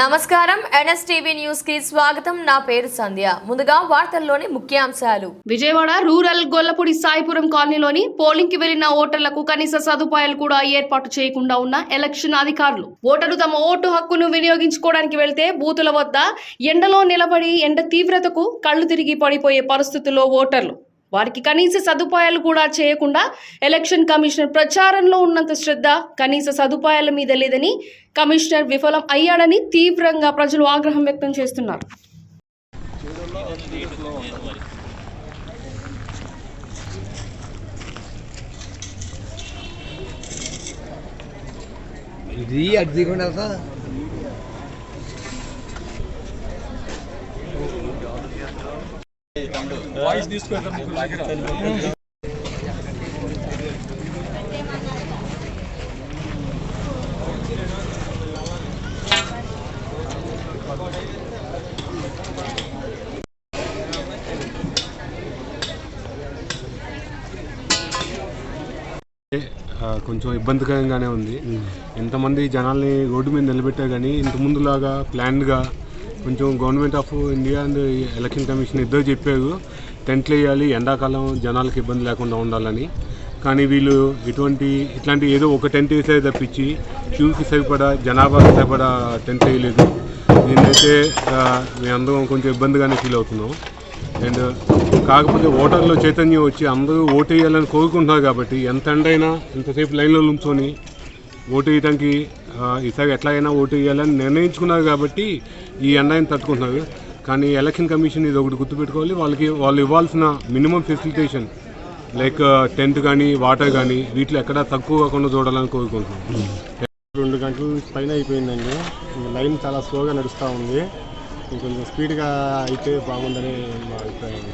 నమస్కారం. ఎన్ఎస్టీవీ న్యూస్కి స్వాగతం. నా పేరు సంధ్య. ముందుగా వార్తల్లోని ముఖ్యాంశాలు. విజయవాడ రూరల్ గొల్లపూడి సాయిపురం కాలనీలోని పోలింగ్కి వెళ్ళిన ఓటర్లకు కనీస సదుపాయాలు కూడా ఏర్పాటు చేయకుండా ఉన్న ఎలక్షన్ అధికారులు ఓటర్లు తమ ఓటు హక్కును వినియోగించుకోవడానికి వెళ్తే బూతుల వద్ద ఎండలో నిలబడి ఎండ తీవ్రతకు కళ్ళు తిరిగి పడిపోయే పరిస్థితుల్లో ఓటర్లు. వారికి కనీస సదుపాయాలు కూడా చేయకుండా ఎలక్షన్ కమిషనర్ ప్రచారంలో ఉన్నంత శ్రద్ధ కనీస సదుపాయాల మీద లేదని కమిషనర్ విఫలం అయ్యాడని తీవ్రంగా ప్రజలు ఆగ్రహం వ్యక్తం చేస్తున్నారు. ఇది అటు కొంచెం ఇబ్బందికరంగానే ఉంది. ఎంతమంది జనాల్ని రోడ్డు మీద నిలబెట్టారు కానీ ఇంత ముందులాగా ప్లాన్గా కొంచెం government of India and election commission ఇద్దరు చెప్పారు టెంట్లు వేయాలి ఎండాకాలం జనాలకు ఇబ్బంది లేకుండా ఉండాలని. కానీ వీళ్ళు ఇటువంటి ఇట్లాంటి ఏదో ఒక టెంట్ వేసే తప్పించి క్యూకి సరిపడా జనాభాకి సరిపడా టెంట్ వేయలేదు. దీన్నైతే మేము మేమందరం కొంచెం ఇబ్బందిగానే ఫీల్ అవుతున్నాం. అండ్ కాకపోతే ఓటర్లో చైతన్యం వచ్చి అందరూ ఓటు వేయాలని కోరుకుంటున్నారు కాబట్టి ఎంత ఎండైనా ఎంతసేపు లైన్లో నుంచొని ఓటు వేయడానికి ఈసారి ఎట్లాగైనా ఓటు వేయాలని నిర్ణయించుకున్నారు కాబట్టి ఈ ఎండని తట్టుకుంటున్నారు. కానీ ఎలక్షన్ కమిషన్ ఇది ఒకటి గుర్తుపెట్టుకోవాలి. వాళ్ళకి వాళ్ళు ఇవ్వాల్సిన మినిమం ఫెసిలిటేషన్ లైక్ టెంట్ కానీ వాటర్ కానీ వీటిలో ఎక్కడ తక్కువ కాకుండా చూడాలని కోరుకుంటున్నాం. రెండు గంటల పైన అయిపోయిందండి. లైన్ చాలా స్లోగా నడుస్తూ ఉంది. ఇంకొంచెం స్పీడ్గా అయితే బాగుందని మా అభిప్రాయం.